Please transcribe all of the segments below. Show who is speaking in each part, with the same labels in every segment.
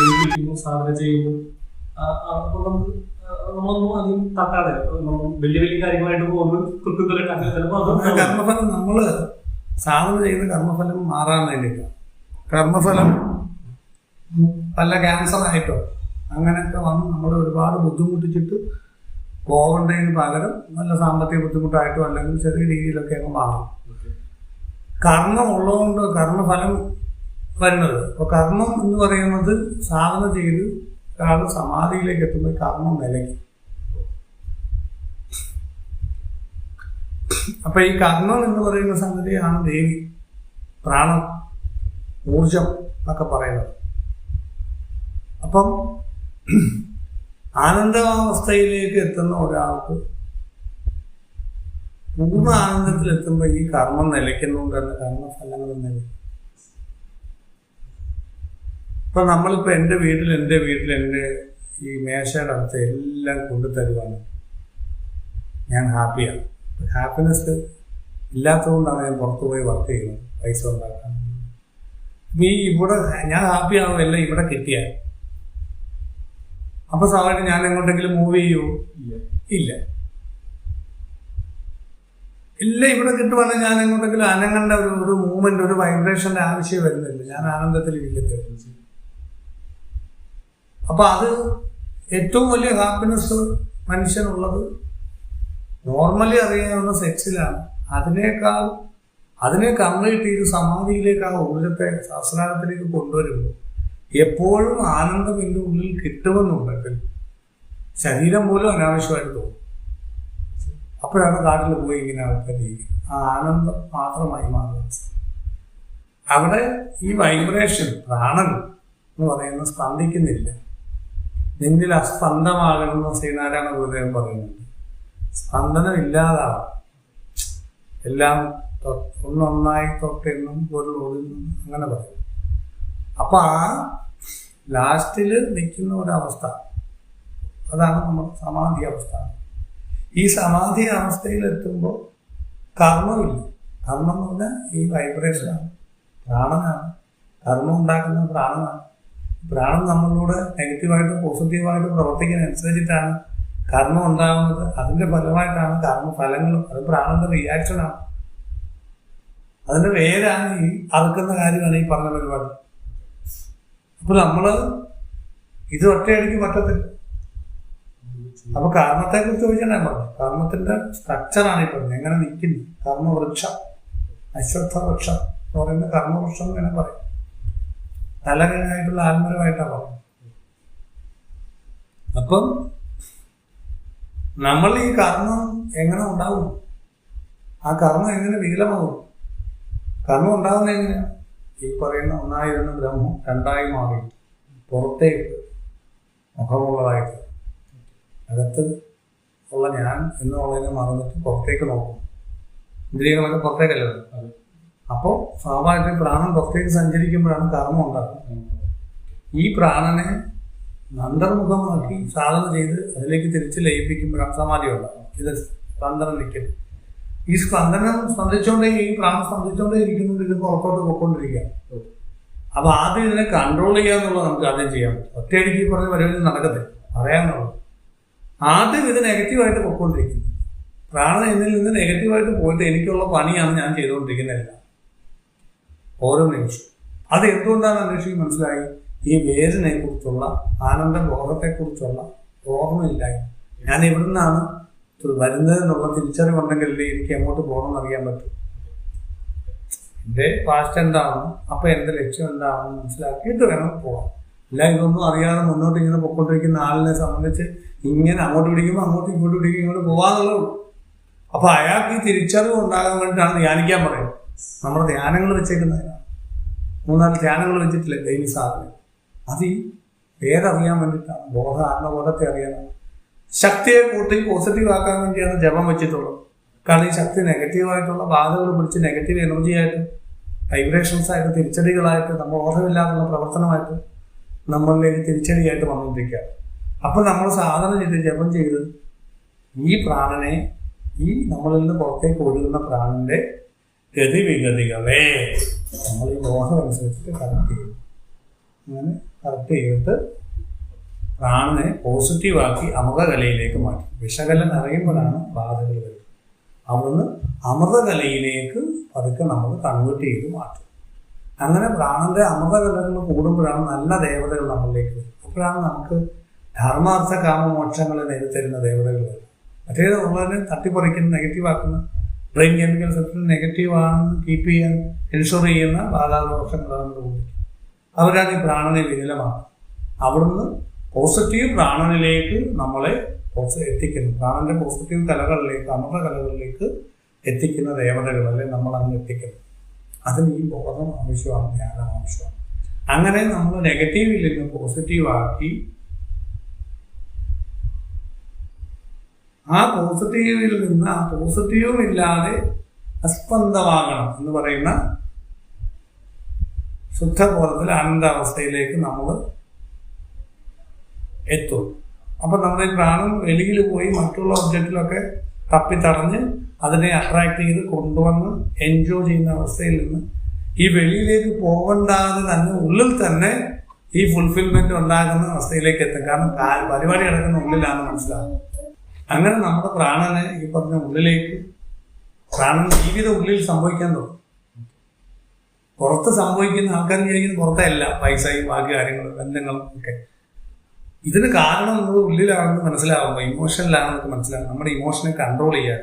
Speaker 1: ചെയ്യിപ്പിക്കുന്നു സാധന ചെയ്യുന്നു. അപ്പോൾ നമുക്ക് നമ്മളൊന്നും അധികം തട്ടാതെ വലിയ വലിയ കാര്യങ്ങളായിട്ട് പോകുന്നത് അങ്ങനെ ചിലപ്പോൾ
Speaker 2: കർമ്മഫലം നമ്മൾ സാധന ചെയ്ത് കർമ്മഫലം മാറാൻ വേണ്ടിയിട്ട്. കർമ്മഫലം പല ക്യാൻസർ ആയിട്ടോ അങ്ങനെയൊക്കെ വന്ന് നമ്മൾ ഒരുപാട് ബുദ്ധിമുട്ടിച്ചിട്ട് പോകേണ്ടതിന് പകരം നല്ല സാമ്പത്തിക ബുദ്ധിമുട്ടായിട്ടോ അല്ലെങ്കിൽ ചെറിയ രീതിയിലൊക്കെ അങ്ങ് മാറും. കർമ്മം ഉള്ളതുകൊണ്ട് കർമ്മഫലം വരുന്നത്. അപ്പോൾ കർമ്മം എന്ന് പറയുന്നത് സാധന ചെയ്ത് ഒരാൾ സമാധിയിലേക്ക് എത്തുമ്പോൾ കർമ്മം നിലയ്ക്ക് അപ്പൊ ഈ കർമ്മം എന്ന് പറയുന്ന സംഗതിയാണ് ദേവി പ്രാണം ഊർജം എന്നൊക്കെ പറയുന്നത്. അപ്പം ആനന്ദാവസ്ഥയിലേക്ക് എത്തുന്ന ഒരാൾക്ക് പൂർണ ആനന്ദത്തിൽ എത്തുമ്പോൾ ഈ കർമ്മം നിലയ്ക്കുന്നുണ്ടെന്ന് കർമ്മഫലങ്ങൾ നിലയ്ക്കും. ഇപ്പൊ നമ്മളിപ്പോ എന്റെ വീട്ടിൽ എന്റെ വീട്ടിൽ എന്റെ ഈ മേശയുടെ അടുത്ത് എല്ലാം കൊണ്ടുതരുവാണ് ഞാൻ ഹാപ്പിയാണ്. ഹാപ്പിനെസ് ഇല്ലാത്തതുകൊണ്ടാണ് ഞാൻ പുറത്തു പോയി വർക്ക് ചെയ്യുന്നത് പൈസ ഉണ്ടാക്കാൻ. ഈ ഇവിടെ ഞാൻ ഹാപ്പി എല്ലാം ഇവിടെ കിട്ടിയാൽ അപ്പൊ സ്വാഭാവികം ഞാൻ എങ്ങോട്ടെങ്കിലും മൂവ് ചെയ്യൂ? ഇല്ല. ഇല്ല. ഇവിടെ കിട്ടുവാണെങ്കിൽ ഞാൻ എങ്ങോട്ടെങ്കിലും അനങ്ങേണ്ട ഒരു ഒരു മൂവ്മെന്റ് ഒരു വൈബ്രേഷന്റെ ആവശ്യം വരുന്നില്ല. ഞാൻ ആനന്ദത്തിൽ ഇരിക്കത്തെ അപ്പൊ അത് ഏറ്റവും വലിയ ഹാപ്പിനെസ് മനുഷ്യനുള്ളത് നോർമലി അറിയാവുന്ന സെക്സിലാണ് അതിനേക്കാൾ അതിനെ കംപ്ലീറ്റ് ചെയ്ത് സമാധിയിലേക്ക് ആ ഊർജത്തെ സഹസ്രാരത്തിലേക്ക് കൊണ്ടുവരുമ്പോൾ എപ്പോഴും ആനന്ദം എന്റെ ഉള്ളിൽ കിട്ടുമെന്നുണ്ടെങ്കിൽ ശരീരം പോലും അനാവശ്യമായിട്ട് തോന്നും. അപ്പോഴാണ് കാട്ടിൽ പോയി ഇങ്ങനെ ആൾക്കാർ ജീവിക്കുന്നത് ആ ആനന്ദം മാത്രമായി മാറുന്നത് അവിടെ ഈ വൈബ്രേഷൻ പ്രാണൻ എന്ന് പറയുന്നത് സ്പന്ദിക്കുന്നില്ല. നിന്നിൽ അസ്പന്ദമാകണമെന്ന് ശ്രീനാരായണ ഗുരുദേവൻ പറയുന്നുണ്ട് സ്പന്ദനം ഇല്ലാതാവും എല്ലാം ഒന്നൊന്നായി തൊട്ടെന്നും ഒതുങ്ങും അങ്ങനെ പറയും. അപ്പൊ ആ ലാസ്റ്റിൽ നിൽക്കുന്ന ഒരവസ്ഥ അതാണ് നമ്മുടെ സമാധി അവസ്ഥ. ഈ സമാധി അവസ്ഥയിൽ എത്തുമ്പോൾ കർമ്മമില്ല. കർമ്മം എന്ന് പറഞ്ഞാൽ ഈ വൈബ്രേഷനാണ് പ്രാണനാണ്. കർമ്മം ഉണ്ടാക്കുന്ന പ്രാണനാണ്. പ്രാണൻ നമ്മളിലൂടെ നെഗറ്റീവായിട്ടും പോസിറ്റീവായിട്ടും പ്രവർത്തിക്കുന്നതനുസരിച്ചിട്ടാണ് കർമ്മം ഉണ്ടാകുന്നത്. അതിന്റെ ഫലമായിട്ടാണ് കർമ്മഫലങ്ങളും. അത് പ്രാണന്റെ റിയാക്ഷനാണ് അതിന്റെ വേരാണ് ഈ അറുക്കുന്ന കാര്യമാണ് ഈ പറഞ്ഞ പരിപാടി. അപ്പൊ നമ്മൾ ഇത് ഒറ്റയടിക്ക് പറ്റത്തില്ല. അപ്പൊ കർമ്മത്തെ കുറിച്ച് ചോദിച്ചാൽ ഞാൻ പറഞ്ഞു. കർമ്മത്തിന്റെ സ്ട്രക്ചറാണ് ഈ പറഞ്ഞത് എങ്ങനെ നിൽക്കുന്നു? കർമ്മവൃക്ഷം. അശ്വത്ഥ വൃക്ഷം എന്ന് പറയുന്ന കർമ്മവൃക്ഷം എന്ന് വേണം പറയും. തലകനായിട്ടുള്ള ആത്മരമായിട്ടാണ്? അപ്പം നമ്മൾ ഈ കർമ്മം എങ്ങനെ ഉണ്ടാവും? ആ കർമ്മം എങ്ങനെ വികലമാവും? കർമ്മം ഉണ്ടാകുന്ന എങ്ങനെയാണ് ഈ പറയുന്ന ഒന്നായിരുന്ന ബ്രഹ്മം രണ്ടായി മാറി. പുറത്തേക്ക് മുഖമുള്ളതായിട്ട്. അകത്ത് ഉള്ള ഞാൻ എന്നുള്ളതിനെ മറന്നിട്ട് പുറത്തേക്ക് നോക്കും. ഇന്ദ്രിയങ്ങളൊക്കെ പുറത്തേക്കല്ലേ വരുന്നത്. അപ്പോൾ സ്വാഭാവികമായിട്ട് പ്രാണൻ പുറത്തേക്ക് സഞ്ചരിക്കുമ്പോഴാണ് കർമ്മം ഉണ്ടാകുന്നത് ഈ പ്രാണനെ നന്ദർമുഖമാക്കി സാധന ചെയ്ത് അതിലേക്ക് തിരിച്ച് ലയിപ്പിക്കുമ്പോഴാണ് സമാധി ഉണ്ടാകും ഇത് സ്പന്ദനം നിൽക്കുന്നത് ഈ സ്പന്ദനം സ്പന്ദിച്ചുകൊണ്ടേ ഈ പ്രാണം സ്പന്ദിച്ചുകൊണ്ടേ ഇരിക്കുന്നുണ്ട് ഇത് പുറത്തോട്ട് പോയിക്കൊണ്ടിരിക്കുക. അപ്പോൾ ആദ്യം ഇതിനെ കൺട്രോൾ ചെയ്യുക എന്നുള്ളത് നമുക്ക് ആദ്യം ചെയ്യാം ഒറ്റയടിക്ക് പറഞ്ഞ പരിപാടി നടക്കത്തില്ല. അറിയാമെന്നുള്ളത് ആദ്യം ഇത് നെഗറ്റീവായിട്ട് പോയിക്കൊണ്ടിരിക്കുന്നു. പ്രാണൻ എന്നിൽ നിന്ന് നെഗറ്റീവായിട്ട് പോയിട്ട് എനിക്കുള്ള പണിയാണ് ഞാൻ ചെയ്തുകൊണ്ടിരിക്കുന്നില്ല ഓരോ നിമിഷം അത് എന്തുകൊണ്ടാണ് അന്വേഷിക്കും മനസ്സിലായി? ഈ വേദനയെ കുറിച്ചുള്ള ആനന്ദ ബോധത്തെക്കുറിച്ചുള്ള ഓർമ്മയില്ലായി ഞാൻ എവിടുന്നാണ് വരുന്നതെന്നുള്ള തിരിച്ചറിവുണ്ടെങ്കിലേ എനിക്ക് എങ്ങോട്ട് പോകണം അറിയാൻ പറ്റും? എന്റെ പാസ്റ്റ് എന്താണ് അപ്പൊ എന്റെ ലക്ഷ്യം എന്താണെന്ന് മനസ്സിലാക്കിയിട്ട് വേണം പോകാം അല്ല ഇതൊന്നും അറിയാതെ മുന്നോട്ട് ഇങ്ങനെ പൊക്കോണ്ടിരിക്കുന്ന ആളിനെ സംബന്ധിച്ച് ഇങ്ങനെ അങ്ങോട്ട് പിടിക്കുമ്പോൾ അങ്ങോട്ട് ഇങ്ങോട്ട് പിടിക്കും ഇങ്ങോട്ട് പോകാന്നുള്ളൂ അപ്പൊ അയാൾക്ക് ഈ തിരിച്ചറിവ് ഉണ്ടാകാൻ വേണ്ടിയിട്ടാണ് ധ്യാനിക്കാൻ പറയുന്നത്. നമ്മുടെ ധ്യാനങ്ങൾ വെച്ചേക്കുന്നതിനാണ് മൂന്നാൽ ധ്യാനങ്ങൾ വെച്ചിട്ടില്ലേ ദൈവി സാധനം അത് ഈ പേരറിയാൻ വേണ്ടിയിട്ടാണ്. ബോധ ആത്മബോധത്തെ ശക്തിയെ കൂട്ടി പോസിറ്റീവ് ആക്കാൻ വേണ്ടിയാണ് ജപം വെച്ചിട്ടുള്ളത്. കാരണം ഈ ശക്തി നെഗറ്റീവായിട്ടുള്ള ബാധകൾ പിടിച്ച് നെഗറ്റീവ് എനർജി ആയിട്ട് വൈബ്രേഷൻസ് ആയിട്ട് തിരിച്ചടികളായിട്ട് നമ്മൾ ബോധമില്ലാതുള്ള പ്രവർത്തനമായിട്ട് നമ്മളിലേക്ക് തിരിച്ചടിയായിട്ട് വന്നുകൊണ്ടിരിക്കുക അപ്പൊ നമ്മൾ സാധന ചെയ്ത് ജപം ചെയ്ത് ഈ പ്രാണനെ ഈ നമ്മളിൽ നിന്ന് പുറത്തേക്ക് ഒഴുകുന്ന പ്രാണന്റെ ഗതിവിഗതികളെ. നമ്മൾ ഈ ബോധം അനുസരിച്ചിട്ട് കറക്റ്റ് ചെയ്യും അങ്ങനെ കറക്റ്റ് ചെയ്തിട്ട് പ്രാണനെ പോസിറ്റീവാക്കി അമൃതകലയിലേക്ക് മാറ്റി. വിഷകല നിറയുമ്പോഴാണ് ബാധകൾ വരുന്നത്. അവിടുന്ന് അമൃതകലയിലേക്ക് പതുക്കെ നമ്മൾ കൺവേർട്ട് ചെയ്ത് മാറ്റും. അങ്ങനെ പ്രാണന്റെ അമൃതകലകൾ കൂടുമ്പോഴാണ് നല്ല ദേവതകൾ നമ്മളിലേക്ക് വരും അപ്പോഴാണ് നമുക്ക് ധർമാർത്ഥ കാമ മോക്ഷങ്ങളെ നേരിത്തരുന്ന ദേവതകൾ വരുന്നത്. മറ്റേത് ഉള്ളതിനെ തട്ടിപ്പറിക്കുന്ന നെഗറ്റീവ് ആക്കുന്ന ബ്രെയിൻ കെമിക്കൽ സെറ്റിൽ നെഗറ്റീവ് ആണെന്ന് കീപ്പ് ചെയ്യാൻ എൻഷുർ ചെയ്യുന്ന ബാധാദോഷങ്ങളാണ് കൂടുതൽ അവരാണ് ഈ പ്രാണനെ വിരലമാണ് അവിടുന്ന് പോസിറ്റീവ് പ്രാണനിലേക്ക് നമ്മളെ എത്തിക്കുന്നു. പ്രാണന്റെ പോസിറ്റീവ് കലകളിലേക്ക് അമൃത കലകളിലേക്ക് എത്തിക്കുന്ന ദേവതകൾ അല്ലെ നമ്മൾ അങ്ങ് എത്തിക്കുന്നു. അതിന് ഈ ബോധം ആവശ്യമാണ് ധ്യാനം ആവശ്യമാണ്. അങ്ങനെ നമ്മൾ നെഗറ്റീവിൽ നിന്ന് പോസിറ്റീവ് ആ പോസിറ്റീവിൽ നിന്ന് ആ പോസിറ്റീവും ഇല്ലാതെ അസ്പന്ദമാകണം എന്ന് പറയുന്ന ശുദ്ധബോധത്തിൽ ആനന്ദാവസ്ഥയിലേക്ക് നമ്മൾ എത്തും. അപ്പൊ നമ്മുടെ ഈ പ്രാണൻ വെളിയിൽ പോയി മറ്റുള്ള ഒബ്ജക്റ്റിലൊക്കെ തപ്പിത്തടഞ്ഞ് അതിനെ അട്രാക്ട് ചെയ്ത് കൊണ്ടുവന്ന് എൻജോയ് ചെയ്യുന്ന അവസ്ഥയിൽ നിന്ന് ഈ വെളിയിലേക്ക് പോകണ്ടാതെ തന്നെ ഉള്ളിൽ തന്നെ ഈ ഫുൾഫിൽമെന്റ് ഉണ്ടാകുന്ന അവസ്ഥയിലേക്ക് എത്തും. കാരണം പരിപാടി കിടക്കുന്ന ഉള്ളിലാണ് മനസ്സിലാവും. അങ്ങനെ നമ്മുടെ പ്രാണനെ ഈ പറഞ്ഞ ഉള്ളിലേക്ക് പ്രാണൻ ജീവിതം ഉള്ളിൽ സംഭവിക്കാൻ തുടങ്ങും. പുറത്ത് സംഭവിക്കുന്ന ആൾക്കാർ കഴിക്കുന്ന പുറത്തല്ല പൈസയും ബാക്കി കാര്യങ്ങളും ബന്ധങ്ങളും ഒക്കെ. ഇതിന് കാരണം നമ്മൾ ഉള്ളിലാണെന്ന് മനസ്സിലാവുമ്പോൾ ഇമോഷനിലാണെന്ന് മനസ്സിലാവും. നമ്മുടെ ഇമോഷനെ കൺട്രോൾ ചെയ്യാൻ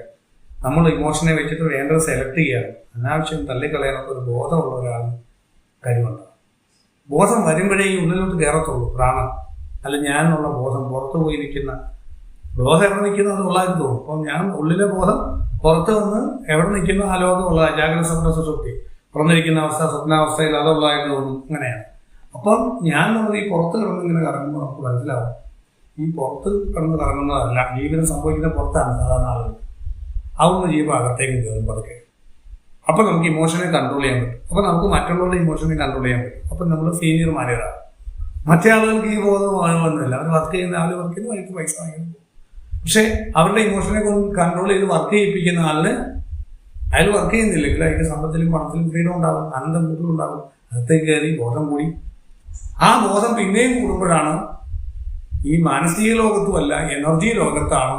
Speaker 2: നമ്മൾ ഇമോഷനെ വെച്ചിട്ട് വേണ്ടത് സെലക്ട് ചെയ്യാൻ അനാവശ്യം തള്ളിക്കളയാനൊക്കെ ഒരു ബോധമുള്ള ഒരാൾ കഴിവുണ്ടാവും ബോധം വരുമ്പോഴേ ഈ ഉള്ളിലോട്ട് കയറത്തുള്ളൂ പ്രാണൻ. അല്ല ഞാനുള്ള ബോധം പുറത്തു പോയി നിൽക്കുന്ന ബോധം എവിടെ നിൽക്കുന്നു അത് തോന്നും. അപ്പം ഞാൻ ഉള്ളിലെ ബോധം പുറത്ത് വന്ന് എവിടെ നിൽക്കുന്നു ആ ലോകം ഉള്ളതാണ് ജാഗ്രത സ്വപ്ന സുഷുപ്തി തുറന്നിരിക്കുന്ന അവസ്ഥ സ്വപ്നാവസ്ഥയിൽ അതുള്ളതായിട്ട് തോന്നും. അങ്ങനെയാണ്. അപ്പം ഞാൻ നമ്മൾ ഈ പുറത്ത് കിടന്നിങ്ങനെ കറങ്ങുമ്പോൾ നമുക്ക് മനസ്സിലാവും. ഈ പുറത്ത് കിടന്ന് കറങ്ങുന്നതല്ല. ജീവിതം സംഭവിക്കുന്ന പുറത്താണ് സാധാരണ ആളുകൾ. അതൊന്ന് ജീവ അകത്തേക്ക് കയറും പതുക്കെ. അപ്പം നമുക്ക് ഇമോഷനെ കൺട്രോൾ ചെയ്യാൻ പറ്റും. അപ്പം നമുക്ക് മറ്റുള്ളവരുടെ ഇമോഷനെ കൺട്രോൾ ചെയ്യാൻ പറ്റും. അപ്പം നമ്മൾ സീനിയർമാരേതാണ് മറ്റേ ആളുകൾക്ക് ഈ ബോധം ആകുമെന്നില്ല അവർ വർക്ക് ചെയ്യുന്ന ആൾ വർക്ക് അവർക്ക് പൈസ വാങ്ങിക്കുന്നു. പക്ഷെ അവരുടെ ഇമോഷനെ കൺട്രോൾ ചെയ്ത് വർക്ക് ചെയ്യിപ്പിക്കുന്ന ആളിന് അയാൾ വർക്ക് ചെയ്യുന്നില്ലെങ്കിൽ അതിന്റെ സമ്പത്തിലും പണത്തിലും ഫ്രീഡം ഉണ്ടാവും ആനന്ദം കൂടുതൽ ഉണ്ടാവും. അകത്തേക്ക് കയറി ബോധം കൂടി. ആ ബോധം പിന്നെയും കൂടുമ്പോഴാണ് ഈ മാനസിക ലോകത്തുമല്ല എനർജി ലോകത്താണ്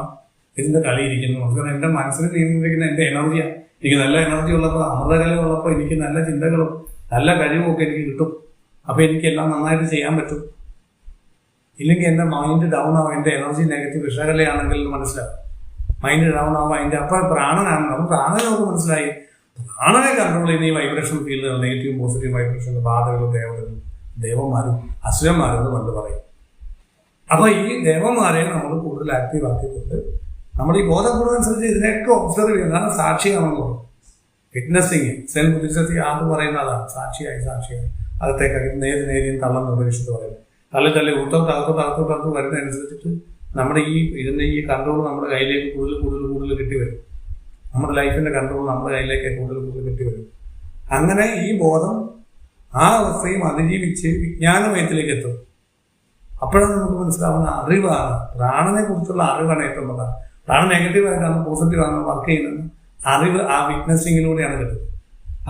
Speaker 2: ഇതിന്റെ കളി ഇരിക്കുന്നത്. കാരണം എന്റെ മനസ്സിൽ നിയന്ത്രിക്കുന്ന എന്റെ എനർജിയാണ് എനിക്ക് നല്ല എനർജി ഉള്ളപ്പോൾ അമൃതകല ഉള്ളപ്പോൾ എനിക്ക് നല്ല ചിന്തകളും നല്ല കഴിവും ഒക്കെ എനിക്ക് കിട്ടും. അപ്പൊ എനിക്ക് എല്ലാം നന്നായിട്ട് ചെയ്യാൻ പറ്റും. ഇല്ലെങ്കിൽ എന്റെ മൈൻഡ് ഡൗൺ ആവും എന്റെ എനർജി നെഗറ്റീവ് വിഷകലയാണെങ്കിൽ മനസ്സിലാവും. മൈൻഡ് ഡൗൺ ആവും അതിന്റെ അപ്പൊ പ്രാണനാണ്. നമുക്ക് പ്രാണനെ നമുക്ക് മനസ്സിലായി. പ്രാണനെ കൺട്രോൾ ചെയ്യുന്ന ഈ വൈബ്രേഷൻ ഫീൽഡുകൾ നെഗറ്റീവ് പോസിറ്റീവ് വൈബ്രേഷൻ ബാധകളും ദേവതകളും ദേവന്മാരും അസുരന്മാരും എന്ന് പണ്ട് പറയും. അപ്പോൾ ഈ ദേവന്മാരെ നമ്മൾ കൂടുതൽ ആക്റ്റീവ് ആക്കിക്കൊണ്ട് നമ്മൾ ഈ ബോധം കൂടുന്നതനുസരിച്ച് ഇതിനെയൊക്കെ ഒബ്സർവ് ചെയ്യുന്നത് അതാണ് സാക്ഷിയാണെന്ന് പറയും. വിറ്റ്നസിങ് സെൽഫ് ബുദ്ധിസത്തി ആദ്യം പറയുന്ന അതാണ്. സാക്ഷിയായി സാക്ഷിയായി. അകത്തേക്ക് നേരി നേരിയും തള്ളം നിർവഹിച്ചിട്ട് പറയുന്നത്. തള്ളി തള്ളി ഊട്ടം അകത്തോട്ട് അകത്തോട്ട് അകത്ത് വരുന്നതനുസരിച്ചിട്ട് നമ്മുടെ ഈ ഇതിന്റെ ഈ കൺട്രോൾ നമ്മുടെ കയ്യിലേക്ക് കൂടുതൽ കൂടുതൽ കൂടുതൽ കിട്ടി വരും. നമ്മുടെ ലൈഫിന്റെ കൺട്രോൾ നമ്മുടെ കയ്യിലേക്ക് കൂടുതൽ കൂടുതൽ കിട്ടി വരും. അങ്ങനെ ഈ ബോധം ആ അവസ്ഥയും അതിജീവിച്ച് വിജ്ഞാനമയത്തിലേക്ക് എത്തും. അപ്പോഴാണ് നമുക്ക് മനസ്സിലാവുന്ന അറിവാണ്. പ്രാണനെ കുറിച്ചുള്ള അറിവാണ് ഏറ്റവും പ്രധാനം. പ്രാണൻ നെഗറ്റീവ് ആയിട്ടാണ് പോസിറ്റീവ് ആണ് വർക്ക് ചെയ്യുന്നത്. അറിവ് ആ വിറ്റ്നസിങ്ങിലൂടെയാണ് കിട്ടുന്നത്.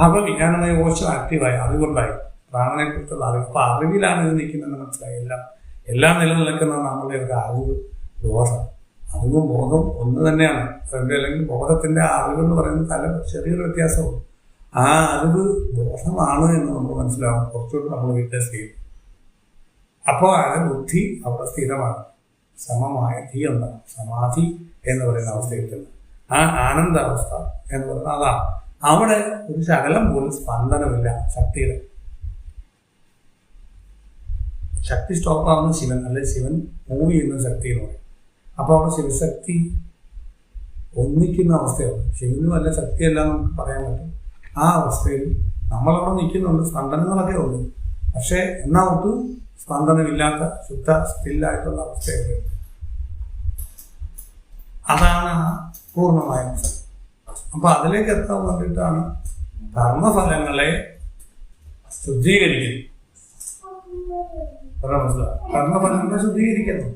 Speaker 2: അപ്പൊ വിജ്ഞാനമായ കോശം ആക്റ്റീവായി അറിവുണ്ടായി. പ്രാണനെ കുറിച്ചുള്ള അറിവ്. അപ്പൊ അറിവിലാണ് ഇത് നിൽക്കുന്നതെന്ന് മനസ്സിലായി എല്ലാം എല്ലാം നിലനിൽക്കുന്ന നമ്മുടെ ഒരു അറിവ് ബോധം. അറിവും ബോധം ഒന്ന് തന്നെയാണ്. ഫ്രണ്ട് അല്ലെങ്കിൽ ബോധത്തിന്റെ അറിവ് എന്ന് പറയുന്നത് തല ചെറിയൊരു വ്യത്യാസമാണ്. ആ അറിവ് ബോധമാണ് എന്ന് നമ്മൾ മനസ്സിലാവും. കുറച്ചുകൂടി നമ്മൾ വിറ്റ്നസ് ചെയ്യും. അപ്പോൾ ആണ് ബുദ്ധി അവിടെ സ്ഥിരമാണ്. സമമായ ധീ എന്താണ്? സമാധി എന്ന് പറയുന്ന അവസ്ഥയിൽ ആ ആനന്ദാവസ്ഥ എന്ന് പറയുന്നത് അതാണ്. അവിടെ ഒരു ശകലം പോലും സ്പന്ദനമില്ല ശക്തിയുടെ ശക്തി സ്റ്റോപ്പ് ആവുന്ന ശിവൻ അല്ലെ ശിവൻ മൂവ് ചെയ്യുന്ന ശക്തി എന്ന് പറയും അപ്പോൾ അവിടെ ശിവശക്തി ഒന്നിക്കുന്ന അവസ്ഥയാണ്. ശിവനും അല്ല ശക്തിയല്ല നമുക്ക് പറയാൻ പറ്റും. ആ അവസ്ഥയിൽ നമ്മളവിടെ നിൽക്കുന്നുണ്ട്. സ്പന്ദനങ്ങളൊക്കെ ഉണ്ട്. പക്ഷേ എന്നാ ഒട്ടും സ്പന്ദനമില്ലാത്ത ശുദ്ധ സ്റ്റില്ലായിട്ടുള്ള അവസ്ഥയൊക്കെ അതാണ് ആ പൂർണമായ അപ്പൊ അതിലേക്ക് എത്താൻ വേണ്ടിയിട്ടാണ് കർമ്മഫലങ്ങളെ ശുദ്ധീകരിക്കുന്നത്. കർമ്മഫലങ്ങളെ ശുദ്ധീകരിക്കുന്നു.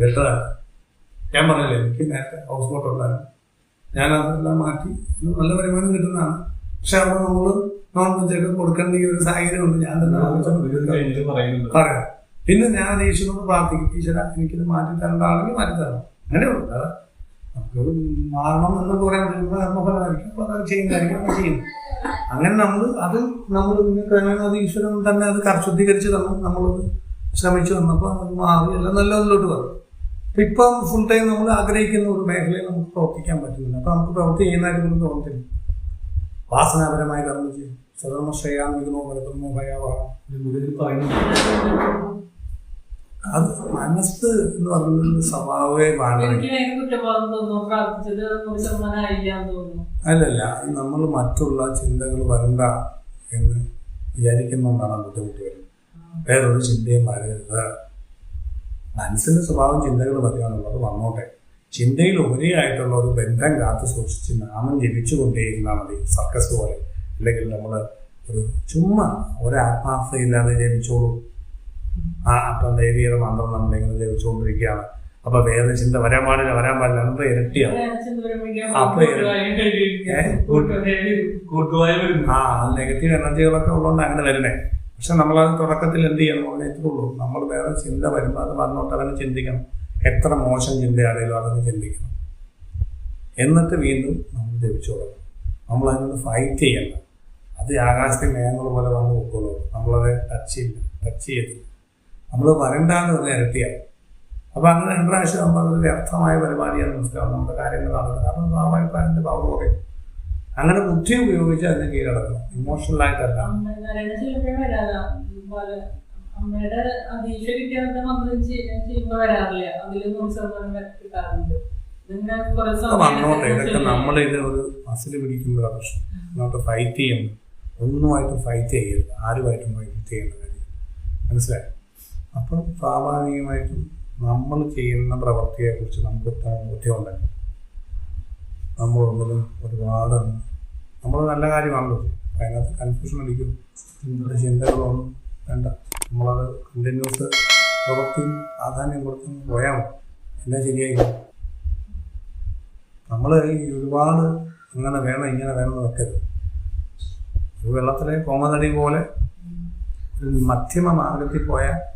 Speaker 2: ബെറ്ററാണ് ഞാൻ പറഞ്ഞില്ലേ എനിക്ക് നേരത്തെ ഹൗസ് ബോട്ട് ഉണ്ടായിരുന്നു. ഞാൻ അതെല്ലാം മാറ്റി. നല്ല വരുമാനം കിട്ടുന്നതാണ്. പക്ഷെ അവിടെ നമ്മൾ നോൺ വെജൊക്കെ കൊടുക്കേണ്ട ഒരു സാഹചര്യം ഉണ്ട്. ഞാൻ തന്നെ പറയാം. പിന്നെ ഞാൻ ഈശ്വരനോട് പ്രാർത്ഥിക്കും. ഈശ്വര എനിക്കിത് മാറ്റി തരേണ്ടതാണെങ്കിൽ മാറ്റി തരണം അങ്ങനെയുള്ളൂ അല്ലാതെ നമുക്ക് മാറണം എന്ന് പറയാൻ പറ്റില്ല കർമ്മഫലമായിരിക്കും അപ്പോൾ അത് ചെയ്യുന്നതായിരിക്കും അത് ചെയ്യുന്നു അങ്ങനെ നമ്മൾ അത് നമ്മൾ ക്രമേണ അത് ഈശ്വരൻ തന്നെ അത് ശുദ്ധീകരിച്ച് തന്നു. നമ്മളത് ശ്രമിച്ചു വന്നപ്പോൾ അത് മാറി. എല്ലാം നല്ലതിലോട്ട് വന്നു. ഇപ്പം ഫുൾ ടൈം നമ്മൾ ആഗ്രഹിക്കുന്ന ഒരു മേഖലയിൽ നമുക്ക് പ്രവർത്തിക്കാൻ പറ്റുന്നില്ല. അപ്പൊ നമുക്ക് പ്രവൃത്തി ചെയ്യുന്നതായിട്ട് തോന്നത്തില്ല. വാസനാപരമായി കർമ്മം ചെയ്യും സ്വതന്ത്ര ശ്രേയാമികമോ പരബ്രഹ്മോ ഭയാവാഹം അത് മനസ്സ് എന്ന് പറയുന്നത് സ്വഭാവമേ പാടില്ല അല്ലല്ല നമ്മൾ മറ്റുള്ള ചിന്തകൾ വരണ്ട എന്ന് വിചാരിക്കുന്നതുകൊണ്ടാണ് ബുദ്ധിമുട്ട് വരുന്നത്. വേറൊരു ചിന്തയും വരരുത്. മനസ്സിന്റെ സ്വഭാവം ചിന്തകൾ വരികയാണുള്ളത് വന്നോട്ടെ. ചിന്തയിൽ ഉപരിയായിട്ടുള്ള ഒരു ബന്ധം കാത്തു സൂക്ഷിച്ച് നാമം ജപിച്ചുകൊണ്ടേയിരുന്നാൽ മതി സർക്കസ് പോലെ. അല്ലെങ്കിൽ നമ്മൾ ഒരു ചുമ്മാ ഒരു ആത്മാർത്ഥതയില്ലാതെ ജപിച്ചോളൂ. ആ അപ്പം ദേവിയുടെ മന്ത്രം നമ്മളിങ്ങനെ ജപിച്ചുകൊണ്ടിരിക്കുകയാണ്. അപ്പൊ വേറെ ചിന്ത വരാൻ പാടില്ല വരാൻ പാടില്ല. ഇരട്ടിയാവും. അപ്പൊ?
Speaker 1: കൂട്ടുവായ വരും
Speaker 2: ആ നെഗറ്റീവ് എനർജികളൊക്കെ ഉള്ളതുകൊണ്ട് അങ്ങനെ വരുന്നേ. പക്ഷെ അത് തുടക്കത്തിൽ എന്ത് ചെയ്യണം? ഉള്ളൂ നമ്മൾ വേറെ ചിന്ത വരുമ്പോൾ അത് വന്നോട്ട് അതിനെ ചിന്തിക്കണം. എത്ര മോശം ചിന്തയാണെങ്കിലും അതൊന്ന് ചിന്തിക്കണം. എന്നിട്ട് വീണ്ടും നമ്മൾ ജപിച്ചു തുടങ്ങണം നമ്മൾ അതിനൊന്ന് ഫൈറ്റ് ചെയ്യണം അത് ആകാശത്തെ മേഘങ്ങൾ പോലെ വന്ന് നോക്കുള്ളൂ നമ്മളത് ടച്ച് ചെയ്യില്ല ടച്ച് ചെയ്യത്തില്ല. നമ്മൾ വരണ്ടാന്ന് പറഞ്ഞ ഇരട്ടിയാവും അപ്പൊ അങ്ങനെ രണ്ട് പ്രാവശ്യം നമ്മൾ അതൊരു വ്യർത്ഥമായ പരിപാടിയാണ് മനസ്സിലാവും നമ്മുടെ കാര്യങ്ങൾ നടക്കുന്നത്. കാരണം സ്വാഭാവികമായിട്ട് അതിന്റെ പവർ കുറയും. അങ്ങനെ ബുദ്ധി ഉപയോഗിച്ച് അതിനെ കീഴടക്കണം. ഇമോഷണലായിട്ടല്ല
Speaker 3: അമ്മയുടെ മന്ത്രം വരാറില്ല. കിട്ടാറുണ്ട്.
Speaker 2: വന്നോട്ടെ. ഇതൊക്കെ നമ്മളിത് ഒരു മസിൽ പിടിക്കുമ്പോഴാണ് പ്രശ്നം. നമുക്ക് ഫൈറ്റ് ചെയ്യണം ഒന്നുമായിട്ട് ഫൈറ്റ് ചെയ്യരുത്. ആരുമായിട്ടും ഫൈറ്റ് ചെയ്യേണ്ട കാര്യം മനസ്സിലായി? അപ്പം സ്വാഭാവികമായിട്ടും നമ്മൾ ചെയ്യുന്ന പ്രവൃത്തിയെക്കുറിച്ച് നമുക്ക് നമ്മൾ നമ്മളൊന്നിലും ഒരുപാട് നമ്മൾ നല്ല കാര്യമാണല്ലോ. അതിനകത്ത് കൺഫ്യൂഷൻ അടിക്കും. ചിന്തകളൊന്നും വേണ്ട. നമ്മളത് കണ്ടിന്യൂസ് പ്രവൃത്തിയും പ്രാധാന്യം കൊടുത്ത് പോയാൽ മതി. എല്ലാം ശരിയായി? നമ്മൾ ഈ ഒരുപാട് അങ്ങനെ വേണം ഇങ്ങനെ വേണം വെക്കരുത്. ഒരു വെള്ളത്തിലെ കോമതടി പോലെ ഒരു മധ്യമ മാർഗത്തിൽ പോയാൽ